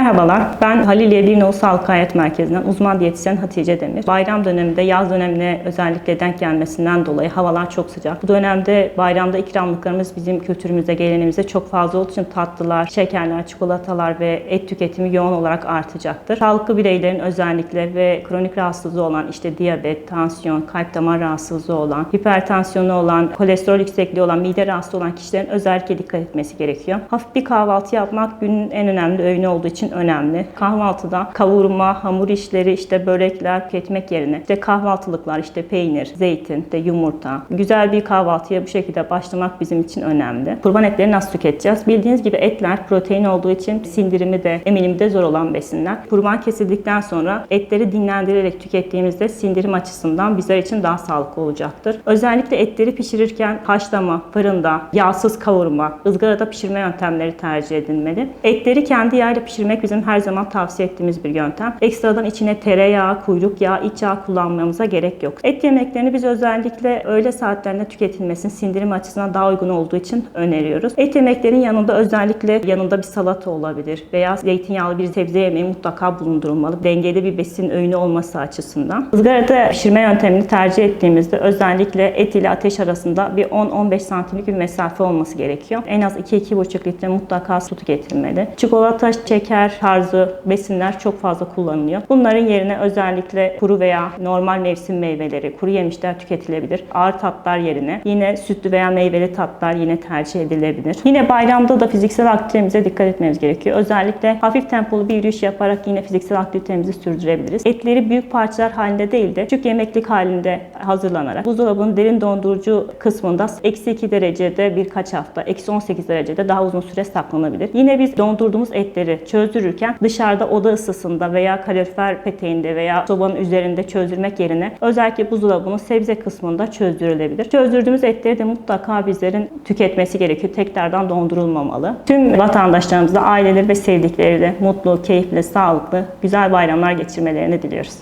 Merhabalar, ben Haliliye Birnoğlu Sağlık Hayat Merkezi'nden uzman diyetisyen Hatice Demir. Bayram döneminde, yaz dönemine özellikle denk gelmesinden dolayı havalar çok sıcak. Bu dönemde bayramda ikramlıklarımız bizim kültürümüzde, geleneğimizde çok fazla olduğu için tatlılar, şekerler, çikolatalar ve et tüketimi yoğun olarak artacaktır. Sağlıklı bireylerin özellikle ve kronik rahatsızlığı olan işte diyabet, tansiyon, kalp damar rahatsızlığı olan, hipertansiyonu olan, kolesterol yüksekliği olan, mide rahatsızlığı olan kişilerin özellikle dikkat etmesi gerekiyor. Hafif bir kahvaltı yapmak günün en önemli öğünü olduğu için önemli. Kahvaltıda kavurma, hamur işleri, işte börekler tüketmek yerine işte kahvaltılıklar, işte peynir, zeytin, işte yumurta. Güzel bir kahvaltıya bu şekilde başlamak bizim için önemli. Kurban etlerini nasıl tüketeceğiz? Bildiğiniz gibi etler protein olduğu için sindirimi de eminimi de zor olan besinler. Kurban kesildikten sonra etleri dinlendirerek tükettiğimizde sindirim açısından bizler için daha sağlıklı olacaktır. Özellikle etleri pişirirken haşlama, fırında, yağsız kavurma, ızgarada pişirme yöntemleri tercih edilmeli. Etleri kendi yağıyla pişirmek bizim her zaman tavsiye ettiğimiz bir yöntem. Ekstradan içine tereyağı, kuyruk yağı, iç yağ kullanmamıza gerek yok. Et yemeklerini biz özellikle öğle saatlerinde tüketilmesini sindirim açısından daha uygun olduğu için öneriyoruz. Et yemeklerin yanında özellikle yanında bir salata olabilir veya zeytinyağlı bir sebze yemeği mutlaka bulundurulmalı. Dengeli bir besin öğünü olması açısından. Izgarada pişirme yöntemini tercih ettiğimizde özellikle et ile ateş arasında bir 10-15 santimlik bir mesafe olması gerekiyor. En az 2-2,5 litre mutlaka su tüketilmeli. Çikolata, şeker tarzı besinler çok fazla kullanılıyor. Bunların yerine özellikle kuru veya normal mevsim meyveleri, kuru yemişler tüketilebilir. Ağır tatlar yerine yine sütlü veya meyveli tatlar yine tercih edilebilir. Yine bayramda da fiziksel aktivitemize dikkat etmemiz gerekiyor. Özellikle hafif tempolu bir yürüyüş yaparak yine fiziksel aktivitemizi sürdürebiliriz. Etleri büyük parçalar halinde değil de küçük yemeklik halinde hazırlanarak buzdolabının derin dondurucu kısmında eksi 2 derecede birkaç hafta, eksi 18 derecede daha uzun süre saklanabilir. Yine biz dondurduğumuz etleri çözdürürken dışarıda oda ısısında veya kalorifer peteğinde veya sobanın üzerinde çözdürmek yerine özellikle buzdolabının sebze kısmında çözdürülebilir. Çözdürdüğümüz etleri de mutlaka bizlerin tüketmesi gerekiyor. Tekrardan dondurulmamalı. Tüm vatandaşlarımıza aileleri ve sevdikleriyle mutlu, keyifli, sağlıklı, güzel bayramlar geçirmelerini diliyoruz.